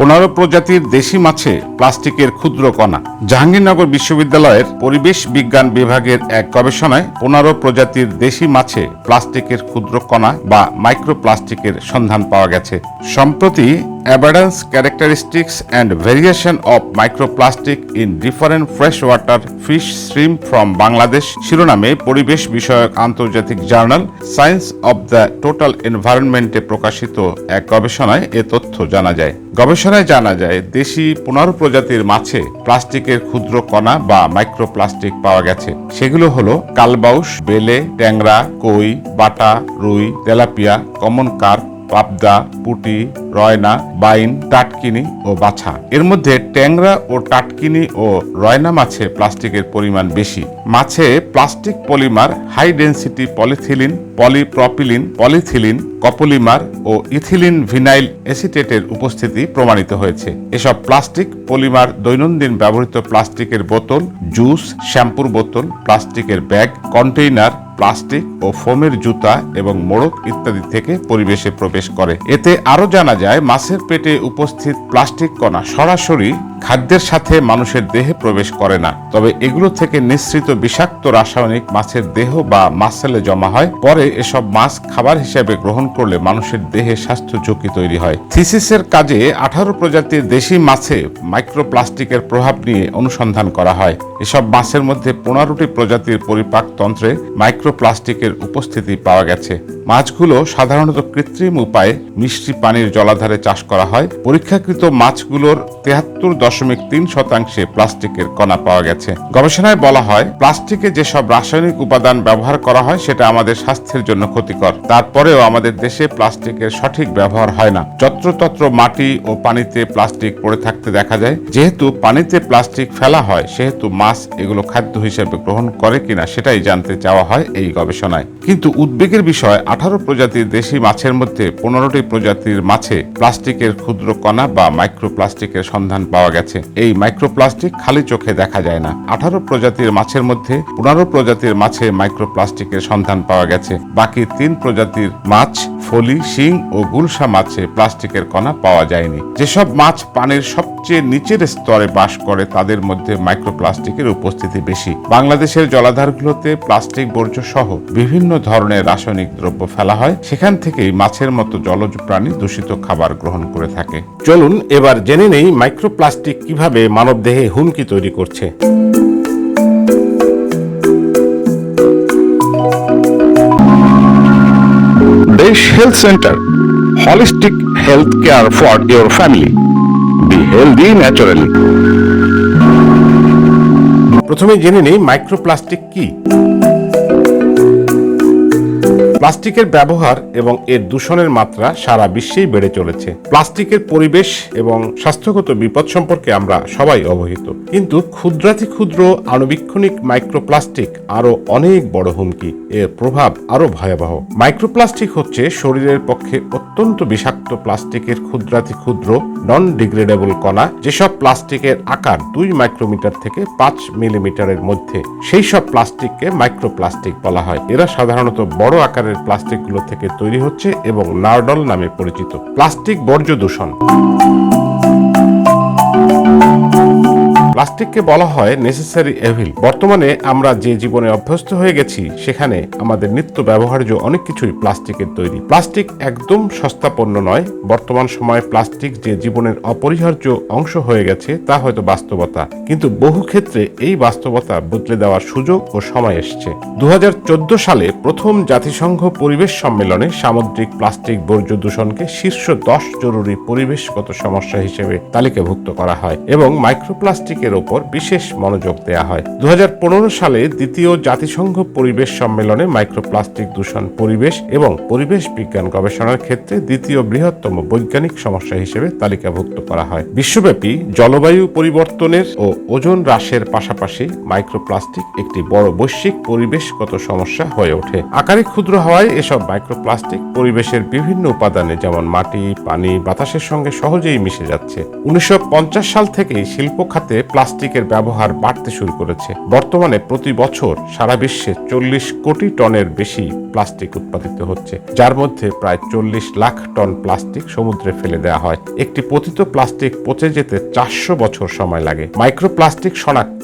পনেরো প্রজাতির দেশি মাছে প্লাস্টিকের ক্ষুদ্র কণা। জাহাঙ্গীরনগর বিশ্ববিদ্যালয়ের পরিবেশ বিজ্ঞান বিভাগের এক গবেষণায় পনেরো প্রজাতির দেশি মাছে প্লাস্টিকের ক্ষুদ্র কণা বা মাইক্রোপ্লাস্টিকের সন্ধান পাওয়া গেছে। সম্প্রতি abundance characteristics and variation of microplastic in different fresh water fish stream from Bangladesh শিরোনামে পরিবেশ বিষয়ক আন্তর্জাতিক journal science of the total এনভায়রনমেন্টে প্রকাশিত এক গবেষণায় এ তথ্য জানা যায়। গবেষণায় জানা যায়, দেশি পনেরো প্রজাতির মাছে প্লাস্টিকের ক্ষুদ্র কণা বা মাইক্রোপ্লাস্টিক পাওয়া গেছে। সেগুলো হলো কালবাউস, বেলে, ট্যাংরা, কই, বাটা, রুই, তেলাপিয়া, কমন কার্প পাবদা, পুটি, রয়না, বাইন, টাটকিনি ও বাছা। এর মধ্যে ট্যাংরা ও টাটকিনি ও রয়না মাছে প্লাস্টিকের পরিমাণ বেশি। মাছে plastic polymer high density polyethylene, polypropylene, polyethylene copolymer ও ইথিলিন ভিনাইল অ্যাসিটেটের উপস্থিতি প্রমাণিত হয়েছে। এসব প্লাস্টিক পলিমার দৈনন্দিন ব্যবহৃত প্লাস্টিকের বোতল, জুস, শ্যাম্পুর বোতল, প্লাস্টিকের ব্যাগ, কন্টেইনার, প্লাস্টিক ও ফোমের জুতা এবং মোড়ক ইত্যাদি থেকে পরিবেশে প্রবেশ করে। এতে আরও জানা যায়, মাছের পেটে উপস্থিত প্লাস্টিক কণা সরাসরি খাদ্যের সাথে মানুষের দেহে প্রবেশ করে না। তবে এগুলো থেকে নিঃসৃত বিষাক্ত রাসায়নিক মাছের দেহ বা মাসেলে জমা হয়। পরে এসব মাছ খাবার হিসেবে গ্রহণ করলে মানুষের দেহে স্বাস্থ্য ঝুঁকি তৈরি হয়। থিসিসের কাজে আঠারো প্রজাতির দেশি মাছে মাইক্রোপ্লাস্টিকের প্রভাব নিয়ে অনুসন্ধান করা হয়। এসব মাছের মধ্যে পনেরোটি প্রজাতির পরিপাক তন্ত্রে মাইক্রোপ্লাস্টিকের উপস্থিতি পাওয়া গেছে। মাছগুলো সাধারণত কৃত্রিম উপায়ে মিষ্টি পানির জলাধারে চাষ করা হয়। পরীক্ষাকৃত মাছগুলোর তেহাত্তর দশমিক তিন শতাংশে প্লাস্টিকের কণা পাওয়া গেছে। গবেষণায় বলা হয়, প্লাস্টিকে যেসব রাসায়নিক উপাদান ব্যবহার করা হয়, সেটা আমাদের স্বাস্থ্যের জন্য ক্ষতিকর। তারপরেও আমাদের দেশে প্লাস্টিকের সঠিক ব্যবহার হয় না। যত্রতত্র মাটি ও পানিতে প্লাস্টিক পড়ে থাকতে দেখা যায়, যেহেতু পানিতে প্লাস্টিক ফেলা হয়, সেহেতু মাছ এগুলো খাদ্য হিসেবে গ্রহণ করে কিনা সেটাই জানতে চাওয়া হয় এই গবেষণায়। কিন্তু উদ্বেগের বিষয়, আঠারো প্রজাতির দেশি মাছের মধ্যে পনেরোটি প্রজাতির মাছে প্লাস্টিকের ক্ষুদ্র কণা বা মাইক্রোপ্লাস্টিকের সন্ধান পাওয়া গেছে। এই মাইক্রোপ্লাস্টিক খালি চোখে দেখা যায় না। আঠারো প্রজাতির মাছের মধ্যে পনেরো প্রজাতির মাছে মাইক্রোপ্লাস্টিকের সন্ধান পাওয়া গেছে। বাকি তিন প্রজাতির মাছ, ফলি, শিং ও গুলশা মাছে প্লাস্টিকের কণা পাওয়া যায়নি। যেসব মাছ পানির সবচেয়ে নিচের স্তরে বাস করে, তাদের মধ্যে মাইক্রোপ্লাস্টিকের উপস্থিতি বেশি। বাংলাদেশের জলাধারগুলোতে প্লাস্টিক বর্জ্য সহ বিভিন্ন ধরনের রাসায়নিক দ্রব্য ফেলা হয়। সেখান থেকেই মাছের মতো জলজ প্রাণী দূষিত খাবার গ্রহণ করে থাকে। চলুন এবার জেনে নেই মাইক্রোপ্লাস্টিক প্লাস্টিক কীভাবে মানব দেহে হুমকি তৈরি করছে? Health centre holistic health care for your family be healthy naturally প্রথমে জেনে নেই মাইক্রোপ্লাস্টিক কি? প্লাস্টিকের ব্যবহার এবং এর দূষণের মাত্রা সারা বিশ্বেই বেড়ে চলেছে। প্লাস্টিকের পরিবেশ এবং স্বাস্থ্যগত বিপদ সম্পর্কে আমরা সবাই অবহিত। কিন্তু ক্ষুদ্রাতি ক্ষুদ্র আণুবীক্ষণিক মাইক্রোপ্লাস্টিক আরও অনেক বড় হুমকি। এর প্রভাব আরও ভয়াবহ। মাইক্রোপ্লাস্টিক হচ্ছে শরীরের পক্ষে অত্যন্ত বিষাক্ত প্লাস্টিকের ক্ষুদ্রাতি ক্ষুদ্র নন ডিগ্রেডেবল কণা। যেসব প্লাস্টিকের আকার দুই মাইক্রোমিটার থেকে পাঁচ মিলিমিটারের মধ্যে, সেই সব প্লাস্টিককে মাইক্রোপ্লাস্টিক বলা হয়। এরা সাধারণত বড় আকারের প্লাস্টিকগুলো থেকে তৈরি হচ্ছে এবং লার্ডল নামে পরিচিত প্লাস্টিক বর্জ্য দূষণ। প্লাস্টিককে বলা হয় নেসেসারি এভিল বর্তমানে আমরা যে জীবনে অভ্যস্ত হয়ে গেছি, সেখানে আমাদের নিত্য ব্যবহার্য অনেক কিছুই প্লাস্টিকের তৈরি। প্লাস্টিক একদম সস্তা পণ্য নয়। বর্তমান সময়ে প্লাস্টিক যে জীবনের অপরিহার্য অংশ হয়ে গেছে, তা হয়তো বাস্তবতা। কিন্তু বহু ক্ষেত্রে এই বাস্তবতা বদলে দেওয়ার সুযোগ ও সময় এসছে। দু হাজার চোদ্দ সালে প্রথম জাতিসংঘ পরিবেশ সম্মেলনে সামুদ্রিক প্লাস্টিক বর্জ্য দূষণকে শীর্ষ দশ জরুরি পরিবেশগত সমস্যা হিসেবে তালিকাভুক্ত করা হয় এবং মাইক্রোপ্লাস্টিকের ওপর বিশেষ মনোযোগ দেওয়া হয়। দু হাজার পনেরো সালে দ্বিতীয় জাতিসংঘ পরিবেশ সম্মেলনে মাইক্রোপ্লাস্টিক দূষণ পরিবেশ এবং পরিবেশ বিজ্ঞান গবেষণার ক্ষেত্রে দ্বিতীয় বৃহত্তম বৈজ্ঞানিক সমস্যা হিসেবে তালিকাভুক্ত করা হয়। বিশ্বব্যাপী জলবায়ু পরিবর্তনের ও ওজন হ্রাসের পাশাপাশি মাইক্রোপ্লাস্টিক একটি বড় বৈশ্বিক পরিবেশগত সমস্যা হয়ে ওঠে। আকারে ক্ষুদ্র হওয়ায় এসব মাইক্রোপ্লাস্টিক পরিবেশের বিভিন্ন উপাদানে যেমন মাটি, পানি, বাতাসের সঙ্গে সহজেই মিশে যাচ্ছে। উনিশশো পঞ্চাশ সাল থেকেই শিল্প খাতে প্লাস্টিকের ব্যবহার বাড়তে শুরু করেছে। বর্তমানে প্রতি বছর সারা বিশ্বে চল্লিশ কোটি টনের বেশি প্লাস্টিক উৎপাদিত হচ্ছে, যার মধ্যে প্রায় চল্লিশ লাখ টন প্লাস্টিক সমুদ্রে ফেলে দেওয়া হয়। একটি পতিত প্লাস্টিক পচে যেতে চারশো বছর সময় লাগে। মাইক্রোপ্লাস্টিক শনাক্ত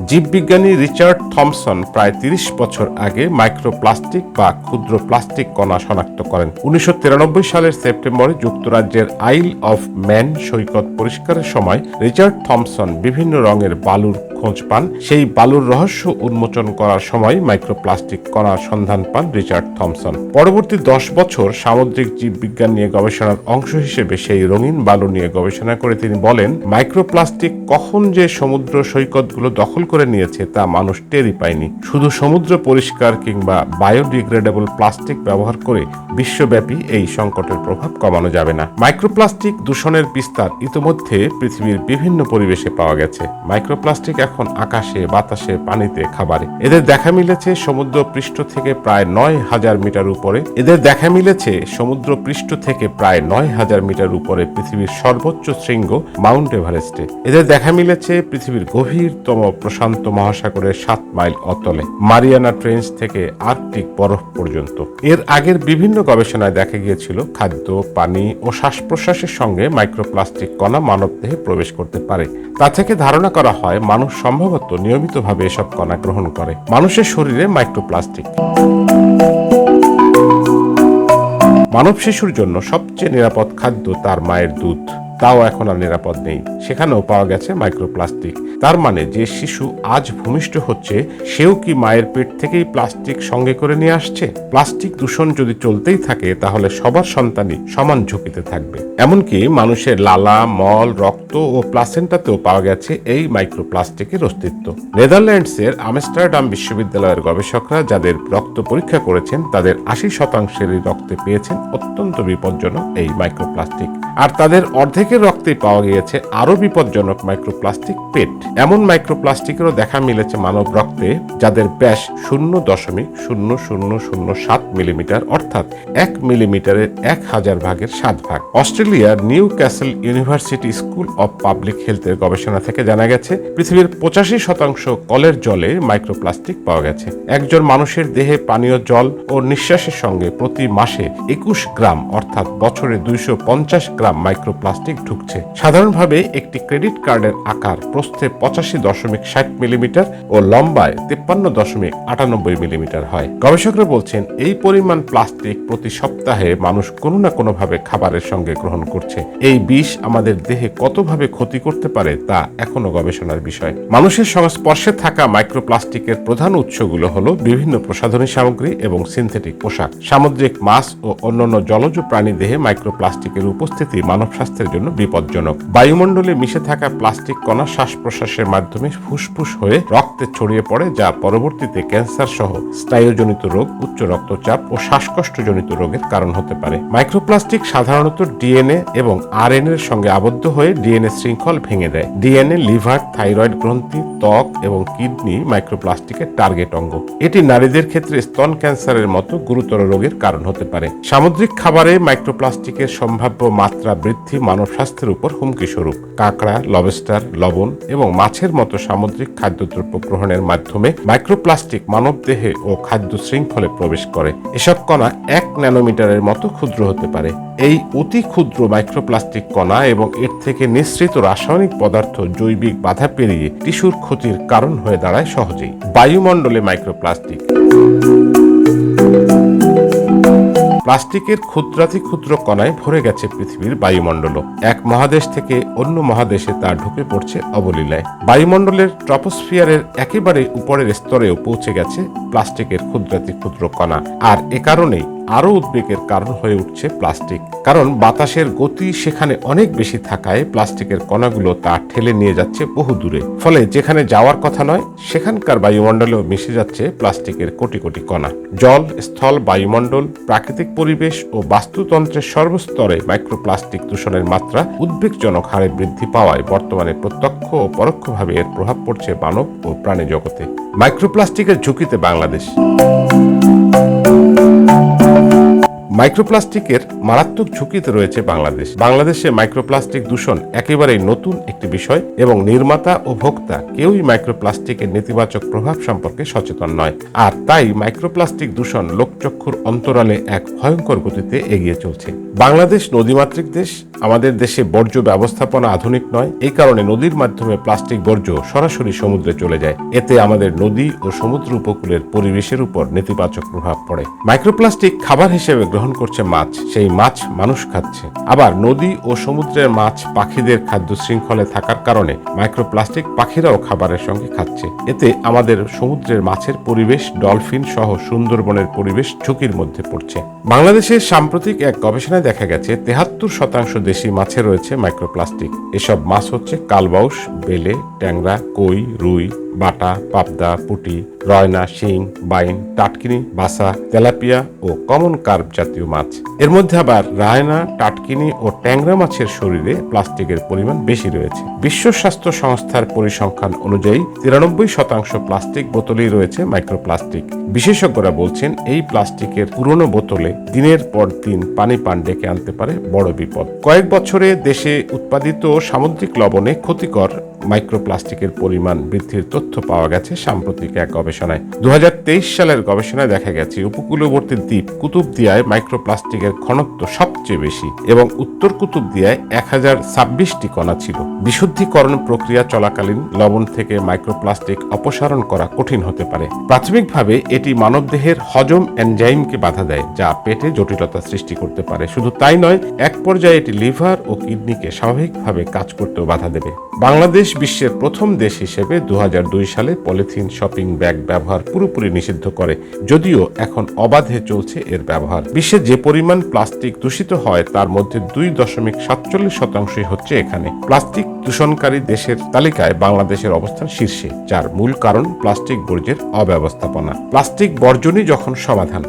জীববিজ্ঞানী রিচার্ড থমসন প্রায় তিরিশ বছর আগে মাইক্রোপ্লাস্টিক বা ক্ষুদ্র প্লাস্টিক কণা শনাক্ত করেন। উনিশশো তিরানব্বই সালের সেপ্টেম্বরে যুক্তরাজ্যের আইল অফ ম্যান সৈকত পরিষ্কারের সময় রিচার্ড থমসন বিভিন্ন রঙের বালুর খোঁজ পান, সেই বালুর রহস্য উন্মোচন করার সময় মাইক্রোপ্লাস্টিক কণার সন্ধান পান রিচার্ড থমসন। পরবর্তী দশ বছর সামুদ্রিক জীববিজ্ঞান নিয়ে গবেষণার অংশ হিসেবে সেই রঙিন বালু নিয়ে গবেষণা করে তিনি বলেন, মাইক্রোপ্লাস্টিক কখন যে সমুদ্র সৈকতগুলো দখল করে নিয়েছে তা মানুষ টেরই পায়নি। শুধু সমুদ্র পরিষ্কার কিংবা বায়োডিগ্রেডেবল প্লাস্টিক ব্যবহার করে বিশ্বব্যাপী এই সংকটের প্রভাব কমানো যাবে না। মাইক্রোপ্লাস্টিক দূষণের বিস্তার ইতোমধ্যে পৃথিবীর বিভিন্ন পরিবেশে পাওয়া গেছে। মাইক্রোপ্লাস্টিক এখন আকাশে, বাতাসে, পানিতে খাবারে। এদের দেখা মিলেছে সমুদ্র পৃষ্ঠ থেকে প্রায় নয় হাজার মিটার উপরে। এদের দেখা মিলেছে সমুদ্র পৃষ্ঠ থেকে প্রায় নয় হাজার মিটার উপরে পৃথিবীর সর্বোচ্চ শৃঙ্গ মাউন্ট এভারেস্টে। এদের দেখা মিলেছে পৃথিবীর গভীরতম প্রশান্ত মহাসাগরের সাত মাইল অতলে, মারিয়ানা ট্রেঞ্চ থেকে আর্কটিক বরফ পর্যন্ত। এর আগের বিভিন্ন গবেষণায় দেখা গিয়েছিল খাদ্য, পানি ও শ্বাস প্রশ্বাসের সঙ্গে মাইক্রোপ্লাস্টিক কণা মানবদেহে প্রবেশ করতে পারে। তা থেকে ধারণা করা হয় মানুষ সম্ভবত নিয়মিতভাবে এসব কণা গ্রহণ করে। মানুষের শরীরে মাইক্রোপ্লাস্টিক। মানব শিশুর জন্য সবচেয়ে নিরাপদ খাদ্য তার মায়ের দুধ। তাও এখন আর নিরাপদ নেই। সেখানেও পাওয়া গেছে মাইক্রোপ্লাস্টিক। তার মানে যে শিশু আজ ভূমিষ্ঠ হচ্ছে, সেও কি মায়ের পেট থেকেই প্লাস্টিক সঙ্গে করে নিয়ে আসছে? প্লাস্টিক দূষণ যদি চলতেই থাকে, তাহলে সবার সন্তানই সমান ঝুঁকিতে থাকবে। এমনকি মানুষের লালা, মল, রক্ত ও প্লাসেন্টাতেও পাওয়া গেছে এই মাইক্রোপ্লাস্টিকের অস্তিত্ব। নেদারল্যান্ডসের আমস্টারডাম বিশ্ববিদ্যালয়ের গবেষকরা যাদের রক্ত পরীক্ষা করেছেন, তাদের আশি শতাংশের রক্তে পেয়েছেন অত্যন্ত বিপজ্জনক এই মাইক্রোপ্লাস্টিক। আর তাদের অর্ধেকের রক্তেই পাওয়া গিয়েছে আরও বিপজ্জনক মাইক্রোপ্লাস্টিক পেট। এমন মাইক্রোপ্লাস্টিকেরও দেখা মিলেছে মানব রক্তে, যাদের ব্যাস শূন্য দশমিক শূন্য শূন্য শূন্য সাত মিলিমিটার, অর্থাৎ এক মিলিমিটারের এক হাজার ভাগের সাত ভাগ। অস্ট্রেলিয়ার Newcastle university school of public হেলথের গবেষণা থেকে জানা গেছে, পৃথিবীর পঁচাশি শতাংশ কলের জলে মাইক্রোপ্লাস্টিক পাওয়া গেছে। একজন মানুষের দেহে পানীয় জল ও নিঃশ্বাসের সঙ্গে প্রতি মাসে একুশ গ্রাম, অর্থাৎ বছরে দুইশো পঞ্চাশ গ্রাম মাইক্রোপ্লাস্টিক ঢুকছে। সাধারণভাবে একটি ক্রেডিট কার্ডের আকার প্রস্থে পঁচাশি দশমিক ষাট মিলিমিটার ও লম্বায় তেপ্পান্ন দশমিক আটানব্বই মিলিমিটার হয়। গবেষকরা বলছেন, এই পরিমাণ প্লাস্টিক প্রতি সপ্তাহে মানুষ কোনো না কোনোভাবে খাবারের সঙ্গে গ্রহণ করছে। এই বিষ আমাদের দেহে কতভাবে ক্ষতি করতে পারে তা এখনও গবেষণার বিষয়। মানুষের সংস্পর্শে থাকা মাইক্রোপ্লাস্টিকের প্রধান উৎসগুলো হল বিভিন্ন প্রসাধনী সামগ্রী এবং সিনথেটিক পোশাক। সামুদ্রিক মাছ ও অন্যান্য জলজ প্রাণী দেহে মাইক্রোপ্লাস্টিকের উপস্থিতি মানব স্বাস্থ্যের জন্য বিপজ্জনক। বায়ুমণ্ডলে মিশে থাকা প্লাস্টিক কণা শ্বাস প্রশ্বাসের মাধ্যমে ফুসফুস হয়ে রক্তে ছড়িয়ে পড়ে, যা পরবর্তীতে ক্যান্সার সহ স্নায়ুজনিত রোগ, উচ্চ রক্তচাপ ও শ্বাসকষ্টজনিত রোগের কারণ হতে পারে। মাইক্রোপ্লাস্টিক সাধারণত ডিএনএ এবং আরএনএ এর সঙ্গে আবদ্ধ হয়ে ডিএনএ শৃঙ্খল ভেঙে দেয়। ডিএনএ, লিভার, থাইরয়েড গ্রন্থি, ত্বক এবং কিডনি মাইক্রোপ্লাস্টিকের টার্গেট অঙ্গ। এটি নারীদের ক্ষেত্রে স্তন ক্যান্সারের মতো গুরুতর রোগের কারণ হতে পারে। সামুদ্রিক খাবারে মাইক্রোপ্লাস্টিকের সম্ভাব্য মাত্রা বৃদ্ধি মানব স্বাস্থ্যের উপর হুমকি স্বরূপ কাঁকড়া, লবস্টার, লবণ এবং মাছের মতো সামুদ্রিক খাদ্যদ্রব্য গ্রহণের মাধ্যমে মাইক্রোপ্লাস্টিক মানব দেহে ও খাদ্য শৃঙ্খলে প্রবেশ করে। এসব কণা এক ন্যানোমিটারের মতো ক্ষুদ্র হতে পারে। এই অতি ক্ষুদ্র মাইক্রোপ্লাস্টিক কণা এবং এর থেকে নিঃসৃত রাসায়নিক পদার্থ জৈবিক বাধা পেরিয়ে টিস্যুর ক্ষতির কারণ হয়ে দাঁড়ায় সহজেই। বায়ুমণ্ডলে মাইক্রোপ্লাস্টিক প্লাস্টিকের ক্ষুদ্রাতি ক্ষুদ্র কণায় ভরে গেছে পৃথিবীর বায়ুমণ্ডল। এক মহাদেশ থেকে অন্য মহাদেশে তা ঢুকে পড়ছে অবলীলায়। বায়ুমণ্ডলের ট্রপোস্ফিয়ারের একেবারে উপরের স্তরেও পৌঁছে গেছে প্লাস্টিকের ক্ষুদ্রাতি ক্ষুদ্র কণা। আর এ কারণেই আরও উদ্বেগের কারণ হয়ে উঠছে প্লাস্টিক। কারণ বাতাসের গতি সেখানে অনেক বেশি থাকায় প্লাস্টিকের কণাগুলো তা ঠেলে নিয়ে যাচ্ছে বহু দূরে। ফলে যেখানে যাওয়ার কথা নয়, সেখানকার বায়ুমণ্ডলেও মিশে যাচ্ছে প্লাস্টিকের কোটি কোটি কণা। জল, স্থল, বায়ুমণ্ডল, প্রাকৃতিক পরিবেশ ও বাস্তুতন্ত্রের সর্বস্তরে মাইক্রোপ্লাস্টিক দূষণের মাত্রা উদ্বেগজনক হারে বৃদ্ধি পাওয়ায় বর্তমানে প্রত্যক্ষ ও পরোক্ষভাবে এর প্রভাব পড়ছে মানব ও প্রাণী জগতে। মাইক্রোপ্লাস্টিকের ঝুঁকিতে বাংলাদেশ। মাইক্রোপ্লাস্টিকের মারাত্মক ঝুঁকিতে রয়েছে বাংলাদেশ। বাংলাদেশে মাইক্রোপ্লাস্টিক দূষণ একেবারেই নতুন একটি বিষয় এবং নির্মাতা ও ভোক্তা কেউই মাইক্রোপ্লাস্টিকের নেতিবাচক প্রভাব সম্পর্কে সচেতন নয়। আর তাই মাইক্রোপ্লাস্টিক দূষণ লোকচক্ষুর অন্তরালে এক ভয়ঙ্কর গতিতে এগিয়ে চলছে। বাংলাদেশ নদীমাতৃক দেশ, আমাদের দেশে বর্জ্য ব্যবস্থাপনা আধুনিক নয় এই কারণে নদীর মাধ্যমে প্লাস্টিক বর্জ্য সরাসরি সমুদ্রে চলে যায়। এতে আমাদের নদী ও সমুদ্র উপকূলের পরিবেশের উপর নেতিবাচক প্রভাব পড়ে। মাইক্রোপ্লাস্টিক খাবার হিসেবে গ্রহণ করছে মাছ, সেই মাছ মানুষ খাচ্ছে। আবার নদী ও সমুদ্রের মাছ পাখিদের খাদ্য শৃঙ্খলে থাকার কারণে মাইক্রোপ্লাস্টিক পাখিরাও খাবারের সঙ্গে খাচ্ছে। এতে আমাদের সমুদ্রের মাছের পরিবেশ, ডলফিন সহ সুন্দরবনের পরিবেশ ঝুঁকির মধ্যে পড়ছে। বাংলাদেশের সাম্প্রতিক এক গবেষণায় দেখা গেছে, তেহাত্তর শতাংশ দেশি মাছে রয়েছে মাইক্রোপ্লাস্টিক। এসব মাছ হচ্ছে কালবাউস, বেলে, ট্যাংরা, কই, রুই, বাটা, পাবদা, পুটি, রয়না, শিং, বাইন, টাটকিনি বাসা তেলাপিয়া ও কমন কার্প জাতীয় মাছ। এর মধ্যে আবার রায়না, টাটকিনি ও ট্যাংরা মাছের শরীরে প্লাস্টিকের পরিমাণ বেশি রয়েছে। বিশ্ব স্বাস্থ্য সংস্থার পরিসংখ্যান অনুযায়ী তিরানব্বই শতাংশ প্লাস্টিক বোতলেই রয়েছে মাইক্রোপ্লাস্টিক। বিশেষজ্ঞরা বলছেন, এই প্লাস্টিকের পুরনো বোতলে দিনের পর দিন পানি পান ডেকে আনতে পারে বড় বিপদ। কয়েক বছরে দেশে উৎপাদিত সামুদ্রিক লবণে ক্ষতিকর মাইক্রোপ্লাস্টিকের পরিমাণ বৃদ্ধির তথ্য পাওয়া গেছে সাম্প্রতিক এক গবেষণায়। দু হাজার তেইশ সালের গবেষণায় দেখা গেছে, উপকূলবর্তী দ্বীপ কুতুবদিয়ায় মাইক্রোপ্লাস্টিকের ঘনত্ব সবচেয়ে বেশি এবং উত্তর কুতুবদিয়ায় এক হাজার ছাব্বিশটি কণা ছিল। বিশুদ্ধিকরণ প্রক্রিয়া চলাকালীন লবণ থেকে মাইক্রোপ্লাস্টিক অপসারণ করা কঠিন হতে পারে। প্রাথমিকভাবে এটি মানবদেহের হজম এনজাইমকে বাধা দেয়, যা পেটে জটিলতা সৃষ্টি করতে পারে। শুধু তাই নয়, এক পর্যায়ে এটি লিভার ও কিডনিকে স্বাভাবিকভাবে কাজ করতেও বাধা দেবে। বাংলাদেশ বিশ্বের প্রথম দেশ হিসেবে দু হাজার দুই সালে পলিথিন শপিং ব্যাগ ব্যবহার পুরোপুরি নিষিদ্ধ করে, যদিও এখন অবাধে চলছে এর ব্যবহার। বিশ্বে যে পরিমাণ প্লাস্টিক দূষিত হয়, তার মধ্যে দুই দশমিক সাতচল্লিশ শতাংশই হচ্ছে এখানে। প্লাস্টিক দূষণকারী দেশের তালিকায় বাংলাদেশের অবস্থান শীর্ষে, যার মূল কারণ প্লাস্টিক বর্জ্যের অব্যবস্থাপনা। প্লাস্টিক বর্জনই যখন সমাধান।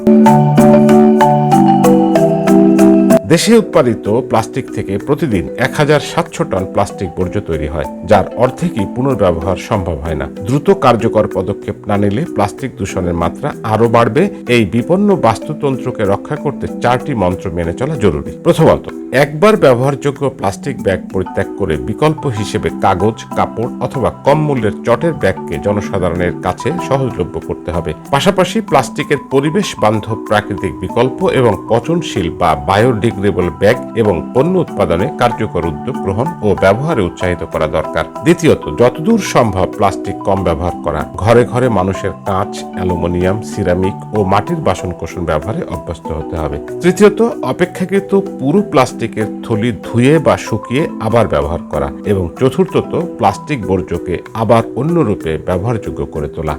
দেশে উৎপাদিত প্লাস্টিক থেকে প্রতিদিন এক হাজার সাতশো টন প্লাস্টিক বর্জ্য তৈরি হয়, যার অর্ধেকই পুনর্ব্যবহার সম্ভব হয় না। দ্রুত কার্যকর পদক্ষেপ না নিলে প্লাস্টিক দূষণের মাত্রা আরও বাড়বে। এই বিপন্ন বাস্তুতন্ত্রকে রক্ষা করতে চারটি মন্ত্র মেনে চলা জরুরি। প্রথমত, একবার ব্যবহারযোগ্য প্লাস্টিক ব্যাগ পরিত্যাগ করে বিকল্প হিসেবে কাগজ, কাপড় অথবা কম মূল্যের চটের ব্যাগকে জনসাধারণের কাছে সহজলভ্য করতে হবে। পাশাপাশি প্লাস্টিকের পরিবেশ বান্ধব প্রাকৃতিক বিকল্প এবং পচনশীল বা বায়োডিগ্রেডেবল ব্যাগ এবং পণ্য উৎপাদনে কার্যকর উদ্যোগ গ্রহণ ও ব্যবহারে উৎসাহিত করা দরকার। দ্বিতীয়ত, যতদূর সম্ভব প্লাস্টিক কম ব্যবহার করা। ঘরে ঘরে মানুষের কাঁচ, অ্যালুমিনিয়াম, সিরামিক ও মাটির বাসন কোসন ব্যবহারে অভ্যস্ত হতে হবে। তৃতীয়ত, অপেক্ষাকৃত পুরো প্লাস্টিকের থলি ধুয়ে বা শুকিয়ে আবার ব্যবহার করা এবং চতুর্থত, প্লাস্টিক বর্জ্যকে আবার অন্য রূপে ব্যবহারযোগ্য করে তোলা।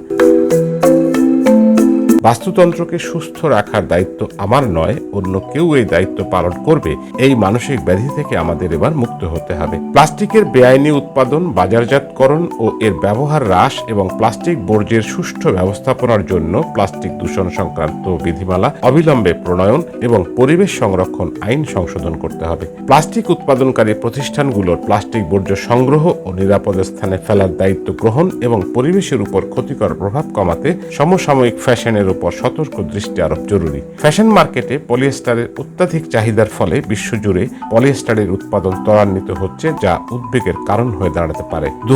বাস্তুতন্ত্রকে সুস্থ রাখার দায়িত্ব আমার নয়, অন্য কেউ এই দায়িত্ব পালন করবে। এই মানসিক ব্যাধি থেকে আমাদের এবার মুক্ত হতে হবে। প্লাস্টিকের বেআইনি উৎপাদন, বাজারজাতকরণ ও এর ব্যবহার হ্রাস এবং প্লাস্টিক বর্জ্যের সুষ্ঠু ব্যবস্থাপনার জন্য প্লাস্টিক দূষণ সংক্রান্ত বিধিমালা অবিলম্বে প্রণয়ন এবং পরিবেশ সংরক্ষণ আইন সংশোধন করতে হবে। প্লাস্টিক উৎপাদনকারী প্রতিষ্ঠানগুলোর প্লাস্টিক বর্জ্য সংগ্রহ ও নিরাপদ স্থানে ফেলার দায়িত্ব গ্রহণ এবং পরিবেশের উপর ক্ষতিকর প্রভাব কমাতে সমসাময়িক ফ্যাশনের উপর সতর্ক দৃষ্টি আরোপ জরুরি। ফ্যাশন মার্কেটে পলিয়েস্টারের অত্যাধিক চাহিদার ফলে বিশ্বজুড়ে পলিয়েস্টারের উৎপাদন ত্বরান্বিত হচ্ছে, যা উদ্বেগের কারণ হয়ে দাঁড়াতে পারে। দু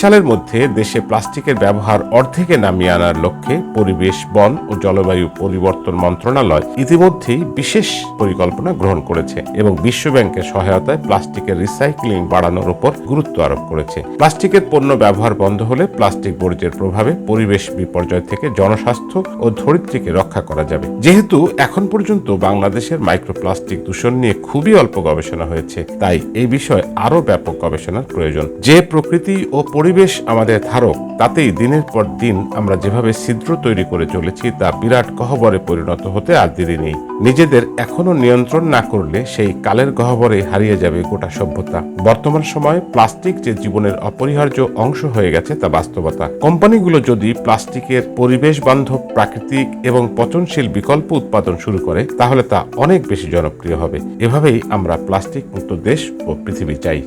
সালের মধ্যে দেশে প্লাস্টিকের ব্যবহার অর্ধেকে নামিয়ে আনার লক্ষ্যে পরিবেশ, বন ও জলবায়ু পরিবর্তন মন্ত্রণালয় ইতিমধ্যেই বিশেষ পরিকল্পনা গ্রহণ করেছে এবং বিশ্ব ব্যাংকের সহায়তায় প্লাস্টিকের রিসাইক্লিং বাড়ানোর উপর গুরুত্ব আরোপ করেছে। প্লাস্টিকের পণ্য ব্যবহার বন্ধ হলে প্লাস্টিক বর্জ্যের প্রভাবে পরিবেশ বিপর্যয় থেকে জনস্বাস্থ্য ও ধরিত্রীকে রক্ষা করা যাবে। যেহেতু এখন পর্যন্ত বাংলাদেশের মাইক্রোপ্লাস্টিক দূষণ নিয়ে খুবই অল্প গবেষণা হয়েছে, তাই এই বিষয়ে আরও ব্যাপক গবেষণার প্রয়োজন। যে প্রকৃতি ও পরিবেশ আমাদের ধারক, তাতেই দিনের পর দিন আমরা যেভাবে ছিদ্র তৈরি করে চলেছি, তা বিরাট গহ্বরে পরিণত হতে আর দেরি নেই। নিজেদের এখনও নিয়ন্ত্রণ না করলে সেই কালের গহ্বরে হারিয়ে যাবে গোটা সভ্যতা। বর্তমান সময়ে প্লাস্টিক যে জীবনের অপরিহার্য অংশ হয়ে গেছে, তা বাস্তবতা। কোম্পানিগুলো যদি প্লাস্টিকের পরিবেশ বান্ধব, প্রাকৃতিক এবং পচনশীল বিকল্প উৎপাদন শুরু করে, তাহলে তা অনেক বেশি জনপ্রিয় হবে। এভাবেই আমরা প্লাস্টিক মুক্ত দেশ ও পৃথিবী চাই।